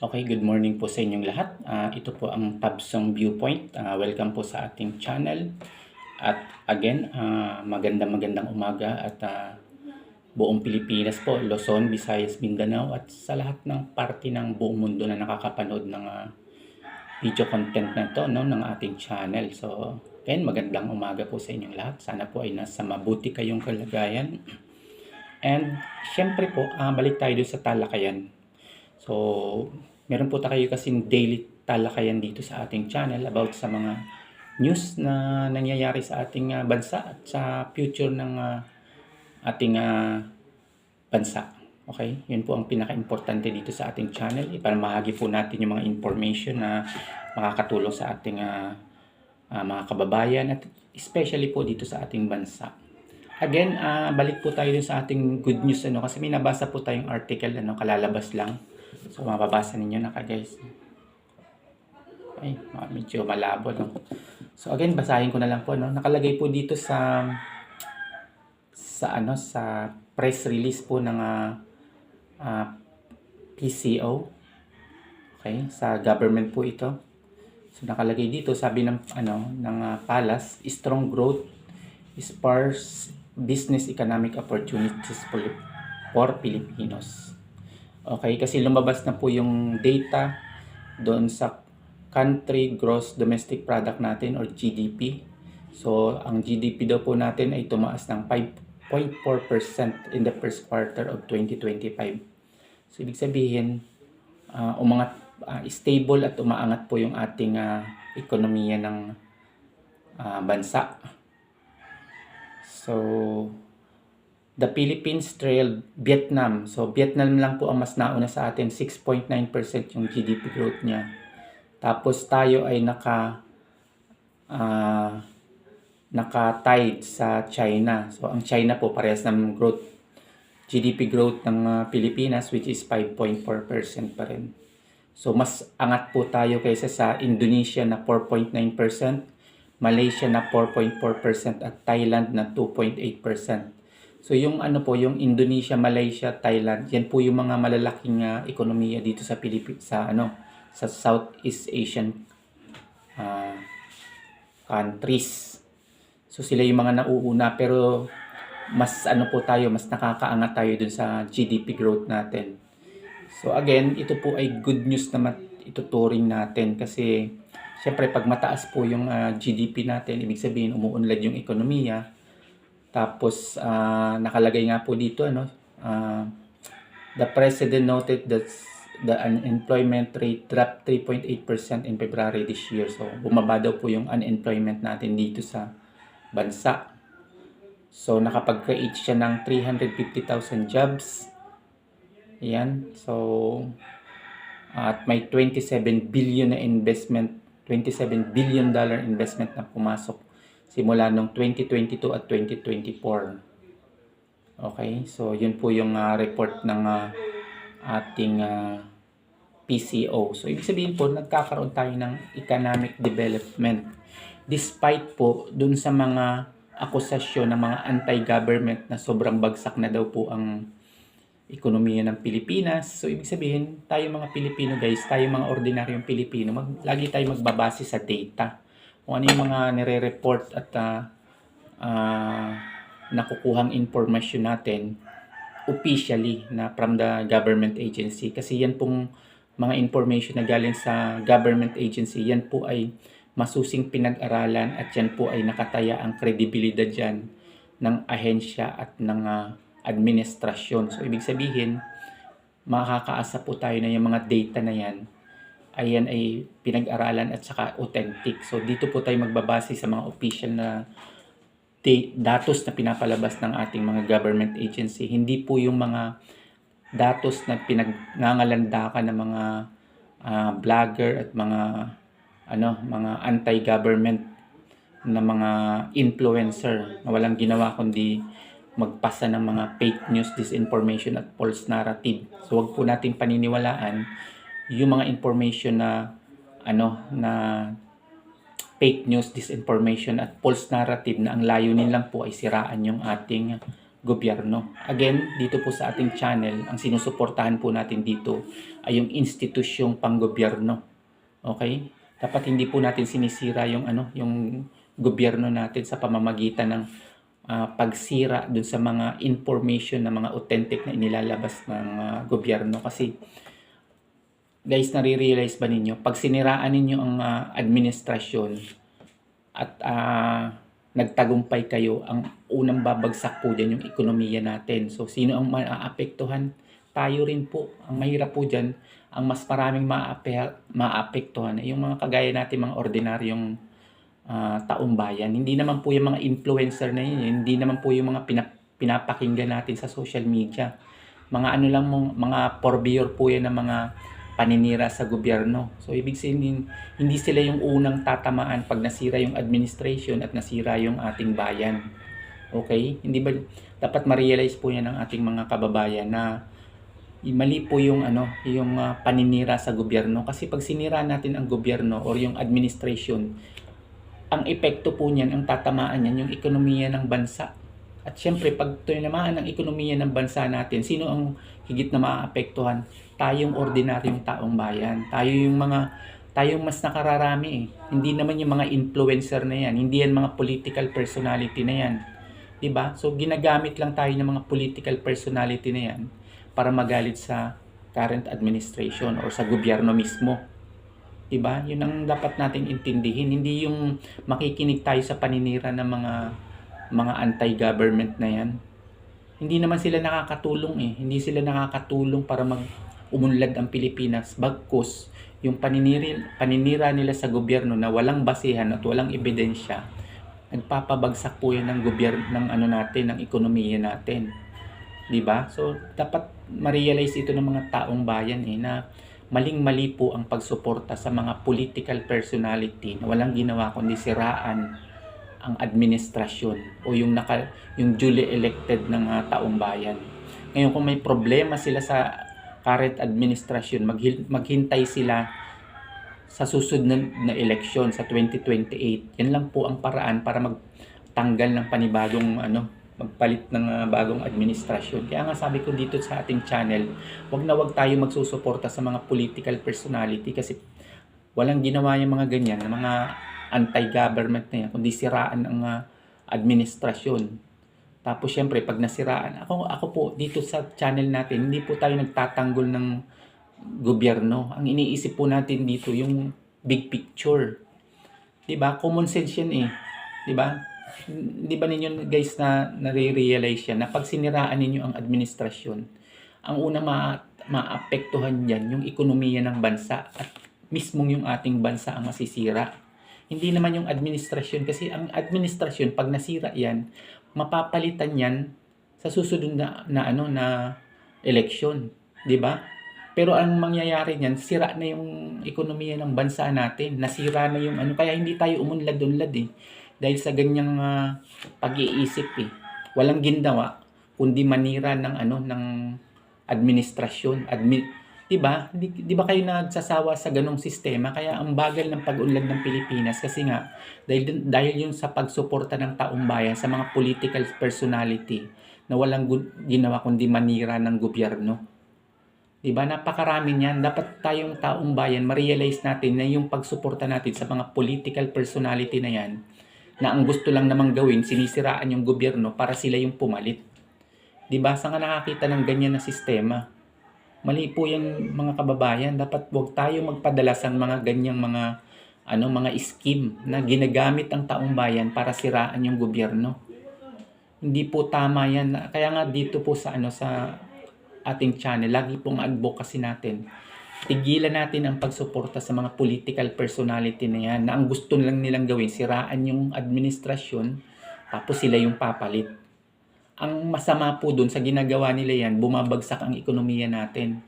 Okay, good morning po sa inyong lahat. Ah, ito po ang Tabsong Viewpoint. Ah, welcome po sa ating channel. At again, ah, magandang magandang umaga at ah, buong Pilipinas po, Luzon, Visayas, Mindanao at sa lahat ng parte ng buong mundo na nakakapanood ng ah, video content na to no, ng ating channel. So, again, magandang umaga po sa inyong lahat. Sana po ay nasa mabuti kayong kalagayan. And syempre po, ah, balik tayo sa talakayan. So, meron po tayo kasing daily talakayan dito sa ating channel about sa mga news na nangyayari sa ating ah, bansa at sa future ng ah, ating ah, bansa. Okay? Yun po ang pinaka-importante dito sa ating channel. Ipamahagi po natin yung mga information na makakatulong sa ating ah, ah, mga kababayan at especially po dito sa ating bansa. Again, ah, balik po tayo sa ating good news ano kasi may nabasa po tayong article ano kalalabas lang. So mababasa ninyo na ka guys. Ay, medyo malabo no. So again, basahin ko na lang po no. Nakalagay po dito sa sa ano sa press release po ng ah, ah, PCO. Okay, sa government po ito. So nakalagay dito sabi ng ano ng ah, Palace, strong growth spurs business economic opportunities for Filipinos. Okay, kasi lumabas na po yung data doon sa country gross domestic product natin or GDP. So, ang GDP daw po natin ay tumaas ng 5.4% in the first quarter of 2025. So, ibig sabihin, ah, umangat, ah, stable at umaangat po yung ating ah, ekonomiya ng ah, bansa. So, the Philippines trailed Vietnam. So, Vietnam lang po ang mas nauna sa atin, 6.9% yung GDP growth niya. Tapos tayo ay naka ah naka-tied sa China. So, ang China po parehas ng growth GDP growth ng ah, Pilipinas which is 5.4% pa rin. So, mas angat po tayo kaysa sa Indonesia na 4.9%, Malaysia na 4.4% at Thailand na 2.8%. So yung ano po, yung Indonesia, Malaysia, Thailand, yan po yung mga malalaking ah, ekonomiya dito sa Pilipinas sa ano, sa Southeast Asian ah, countries. So sila yung mga nauuna pero mas ano po tayo, mas nakakaangat tayo dun sa GDP growth natin. So again, ito po ay good news na ituturing natin kasi syempre pag mataas po yung ah, GDP natin, ibig sabihin umuunlad yung ekonomiya. Tapos ah, nakalagay nga po dito ano, ah, the president noted that the unemployment rate dropped 3.8% in February this year. So bumaba daw po yung unemployment natin dito sa bansa. So nakapag-create siya ng 350,000 jobs. Yan. So at may 27 billion na investment, 27 billion dollar investment na pumasok simula nung 2022 at 2024. Okay, so yun po yung ah, report ng ah, ating ah, PCO. So ibig sabihin po nagkakaroon tayo ng economic development despite po dun sa mga akusasyon ng mga anti-government na sobrang bagsak na daw po ang ekonomiya ng Pilipinas. So, ibig sabihin, tayo mga Pilipino guys, tayo mga ordinaryong Pilipino, mag, lagi tayo magbabase sa data. Kung ano yung mga nire-report at ah, ah, nakukuhang information natin officially na from the government agency. Kasi yan pong mga information na galing sa government agency, yan po ay masusing pinag-aralan at yan po ay nakataya ang kredibilidad dyan ng ahensya at ng ah, administrasyon. So, ibig sabihin, makakaasa po tayo na yung mga data na yan ayan ay pinag-aralan at saka authentic. So, dito po tayo magbabase sa mga official na da- datos na pinapalabas ng ating mga government agency. Hindi po yung mga datos na pinagngangalandakan ng mga ah, vlogger at mga ano, mga anti-government na mga influencer na walang ginawa kundi magpasa ng mga fake news, disinformation at false narrative. So wag po nating paniniwalaan yung mga information na ano na fake news, disinformation at false narrative na ang layunin lang po ay siraan yung ating gobyerno. Again, dito po sa ating channel, ang sinusuportahan po natin dito ay yung institusyong panggobyerno. Okay? Dapat hindi po natin sinisira yung ano, yung gobyerno natin sa pamamagitan ng ah, pagsira dun sa mga information na mga authentic na inilalabas ng ah, gobyerno kasi guys, nare-realize ba ninyo, pag siniraan ninyo ang ah, administrasyon at ah, nagtagumpay kayo, ang unang babagsak po dyan yung ekonomiya natin. So, sino ang maaapektuhan? Tayo rin po. Ang mahirap po dyan, ang mas maraming maape- maapektuhan ay yung mga kagaya natin, mga ordinaryong ah, taong bayan. Hindi naman po yung mga influencer na yun. Hindi naman po yung mga pinap- pinapakinggan natin sa social media. Mga ano lang mong, mga porbiyor po yan ng mga paninira sa gobyerno. So, ibig sabihin, hindi sila yung unang tatamaan pag nasira yung administration at nasira yung ating bayan. Okay? Hindi ba, dapat ma-realize po yan ng ating mga kababayan na mali po yung ano, yung ah, paninira sa gobyerno kasi pag sinira natin ang gobyerno or yung administration, ang epekto po niyan, ang tatamaan niyan yung ekonomiya ng bansa. At syempre, pag tinamaan ang ekonomiya ng bansa natin, sino ang higit na maapektuhan? Tayong ordinaryong taong bayan. Tayo yung mga tayong mas nakararami eh. Hindi naman yung mga influencer na yan. Hindi yan mga political personality na yan. 'Di ba? So ginagamit lang tayo ng mga political personality na yan para magalit sa current administration or sa gobyerno mismo. 'Di ba? 'Yun ang dapat nating intindihin, hindi yung makikinig tayo sa paninira ng mga mga anti-government na 'yan. Hindi naman sila nakakatulong eh. Hindi sila nakakatulong para mag umunlad ang Pilipinas bagkus yung paninira, paninira nila sa gobyerno na walang basehan at walang ebidensya nagpapabagsak po yan ng gobyerno ng ano natin ng ekonomiya natin 'di ba so dapat ma-realize ito ng mga taong bayan eh na maling-mali po ang pagsuporta sa mga political personality na walang ginawa kundi siraan ang administrasyon o yung naka yung duly elected ng ah, taong bayan. Ngayon kung may problema sila sa current administrasyon, maghil- maghintay sila sa susunod na, na eleksyon sa 2028. Yan lang po ang paraan para magtanggal ng panibagong ano, magpalit ng ah, bagong administrasyon. Kaya nga sabi ko dito sa ating channel, wag na wag tayo magsusuporta sa mga political personality kasi walang ginawa yung mga ganyan, mga anti-government na yan, kundi siraan ang ah, administrasyon. Tapos syempre pag nasiraan, ako ako po dito sa channel natin, hindi po tayo nagtatanggol ng gobyerno. Ang iniisip po natin dito yung big picture. 'Di ba? Common sense 'yan eh. 'Di ba? Di ba ninyo guys na nare-realize yan na pag siniraan ninyo ang administrasyon, ang una ma maapektuhan yan yung ekonomiya ng bansa at mismong yung ating bansa ang masisira. Hindi naman yung administrasyon kasi ang administrasyon pag nasira yan, mapapalitan yan sa susunod na, na ano na eleksyon, 'di ba? Pero ang mangyayari niyan, sira na yung ekonomiya ng bansa natin. Nasira na yung ano kaya hindi tayo umunlad-unlad eh dahil sa ganyang ah, pag-iisip eh. Walang ginawa kundi manira ng ano ng administrasyon, admi 'di ba? Di, di ba kayo nagsasawa sa ganong sistema kaya ang bagal ng pag-unlad ng Pilipinas kasi nga dahil dahil yung sa pagsuporta ng taong bayan sa mga political personality na walang ginawa kundi manira ng gobyerno. 'Di ba? Napakarami niyan. Dapat tayong taong bayan ma-realize natin na yung pagsuporta natin sa mga political personality na 'yan na ang gusto lang namang gawin, sinisiraan yung gobyerno para sila yung pumalit. 'Di ba? Saan ka nakakita ng ganyan na sistema? Mali po yan mga kababayan. Dapat huwag tayo magpadala sa mga ganyang mga ano mga scheme na ginagamit ang taong bayan para siraan yung gobyerno. Hindi po tama yan. Kaya nga dito po sa ano sa ating channel, lagi pong advocacy natin. Tigilan natin ang pagsuporta sa mga political personality na yan na ang gusto lang nilang gawin, siraan yung administrasyon tapos sila yung papalit. Ang masama po dun sa ginagawa nila yan, bumabagsak ang ekonomiya natin.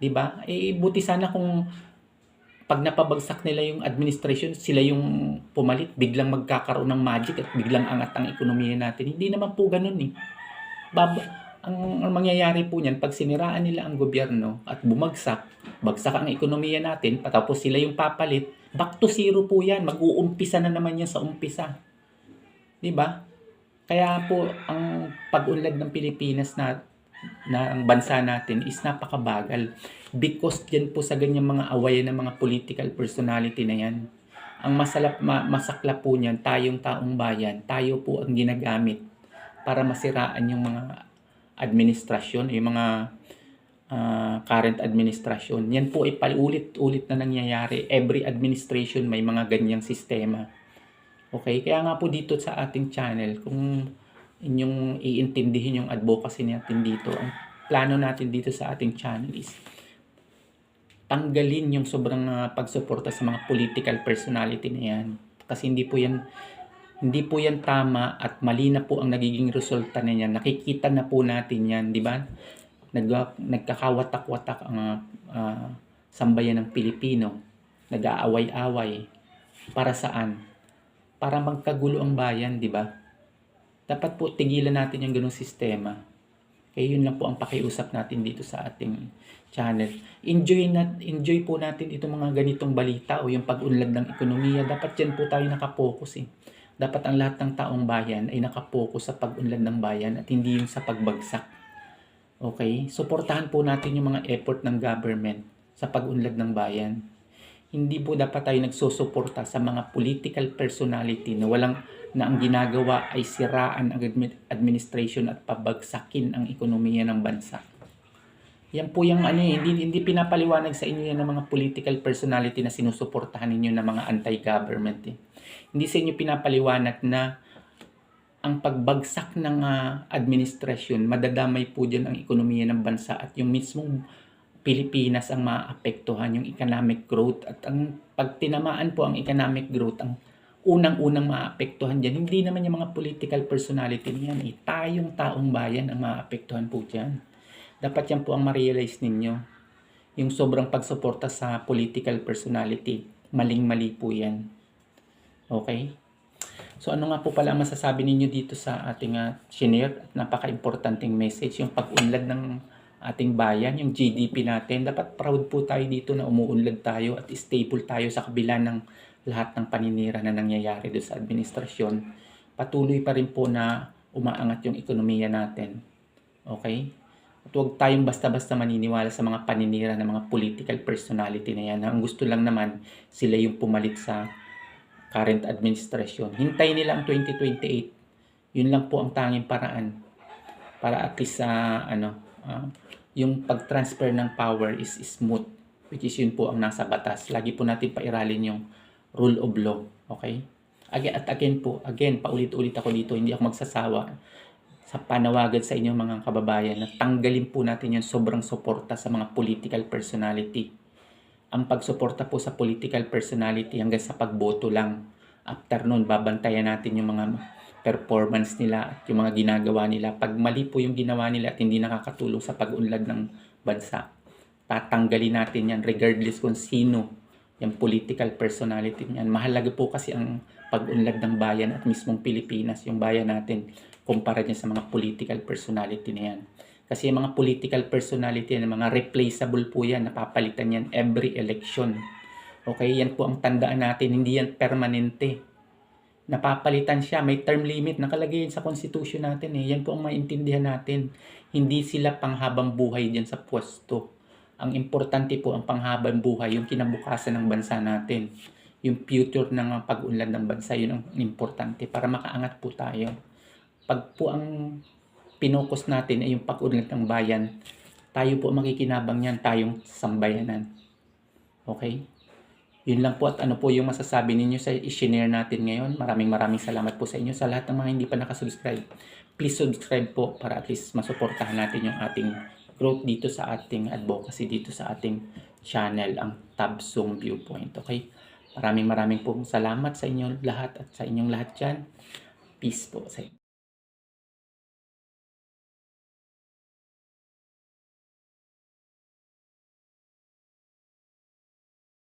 'Di ba? Eh buti sana kung pag napabagsak nila yung administration, sila yung pumalit, biglang magkakaroon ng magic at biglang angat ang ekonomiya natin. Hindi naman po ganun eh. Bab ang, ang mangyayari po niyan, pag siniraan nila ang gobyerno at bumagsak, bagsak ang ekonomiya natin, patapos sila yung papalit, back to zero po yan. Mag-uumpisa na naman yan sa umpisa. 'Di ba? Kaya po ang pag-unlad ng Pilipinas na na ang bansa natin is napakabagal because diyan po sa ganyang mga awayan ng mga political personality na yan. Ang masalap, ma, masakla po niyan, tayong taong bayan, tayo po ang ginagamit para masiraan yung mga administrasyon, yung mga ah, current administration. Yan po ay paulit-ulit na nangyayari. Every administration may mga ganyang sistema. Okay? Kaya nga po dito sa ating channel, kung inyong iintindihin yung advocacy natin dito, ang plano natin dito sa ating channel is tanggalin yung sobrang ah, pagsuporta sa mga political personality na yan. Kasi hindi po yan hindi po yan tama at mali na po ang nagiging resulta na yan. Nakikita na po natin yan, di ba? Nag, nagkakawatak-watak ang ah, ah, sambayan ng Pilipino. Nag-aaway-away. Para saan? Para magkagulo ang bayan, di ba? Dapat po tigilan natin yung ganong sistema. Kaya yun lang po ang pakiusap natin dito sa ating channel. Enjoy na enjoy po natin itong mga ganitong balita o yung pag-unlad ng ekonomiya. Dapat yan po tayo nakapokus eh. Dapat ang lahat ng taong bayan ay nakapokus sa pag-unlad ng bayan at hindi yung sa pagbagsak. Okay? Suportahan po natin yung mga effort ng government sa pag-unlad ng bayan. Hindi po dapat tayo nagsusuporta sa mga political personality na walang na ang ginagawa ay siraan ang admi- administration at pabagsakin ang ekonomiya ng bansa. Yan po yung ano eh, hindi, hindi pinapaliwanag sa inyo yan ng mga political personality na sinusuportahan ninyo ng mga anti-government eh. Hindi sa inyo pinapaliwanag na ang pagbagsak ng ah, administrasyon, madadamay po dyan ang ekonomiya ng bansa at yung mismong Pilipinas ang maapektuhan, yung economic growth at ang pag tinamaan po ang economic growth, ang unang-unang maapektuhan dyan, hindi naman yung mga political personality niyan, eh, tayong taong bayan ang maapektuhan po dyan. Dapat yan po ang ma-realize ninyo. Yung sobrang pagsuporta sa political personality, maling-mali po yan. Okay? So ano nga po pala masasabi ninyo dito sa ating uh, shinare napaka-importanting message, yung pag-unlad ng ating bayan, yung GDP natin. Dapat proud po tayo dito na umuunlad tayo at stable tayo sa kabila ng lahat ng paninira na nangyayari doon sa administrasyon. Patuloy pa rin po na umaangat yung ekonomiya natin. Okay? At huwag tayong basta-basta maniniwala sa mga paninira ng mga political personality na yan. Ang gusto lang naman, sila yung pumalit sa current administration. Hintay nila ang 2028. Yun lang po ang tanging paraan para at least sa ano ah, yung pag-transfer ng power is smooth which is yun po ang nasa batas. Lagi po natin pairalin yung rule of law. Okay? Again, at again po, again, paulit-ulit ako dito, hindi ako magsasawa sa panawagan sa inyong mga kababayan na tanggalin po natin yung sobrang suporta sa mga political personality ang pagsuporta po sa political personality hanggang sa pagboto lang. After nun, babantayan natin yung mga performance nila at yung mga ginagawa nila. Pag mali po yung ginawa nila at hindi nakakatulong sa pag-unlad ng bansa, tatanggalin natin yan regardless kung sino yung political personality niyan. Mahalaga po kasi ang pag-unlad ng bayan at mismong Pilipinas, yung bayan natin, kumpara niya sa mga political personality na yan. Kasi yung mga political personality, yung mga replaceable po yan, napapalitan yan every election. Okay, yan po ang tandaan natin, hindi yan permanente. Napapalitan siya, may term limit, nakalagay yan sa constitution natin eh. Yan po ang maintindihan natin. Hindi sila panghabang buhay dyan sa pwesto. Ang importante po ang panghabang buhay, yung kinabukasan ng bansa natin. Yung future ng pag-unlad ng bansa, yun ang importante para makaangat po tayo. Pag po ang pinokus natin ay yung pag-unlad ng bayan, tayo po makikinabang yan, tayong sambayanan. Okay? Yun lang po at ano po yung masasabi ninyo sa i-share natin ngayon. Maraming maraming salamat po sa inyo. Sa lahat ng mga hindi pa nakasubscribe, please subscribe po para at least masuportahan natin yung ating growth dito sa ating advocacy, dito sa ating channel, ang Tabsong Viewpoint. Okay? Maraming maraming po salamat sa inyo lahat at sa inyong lahat dyan. Peace po sa inyo.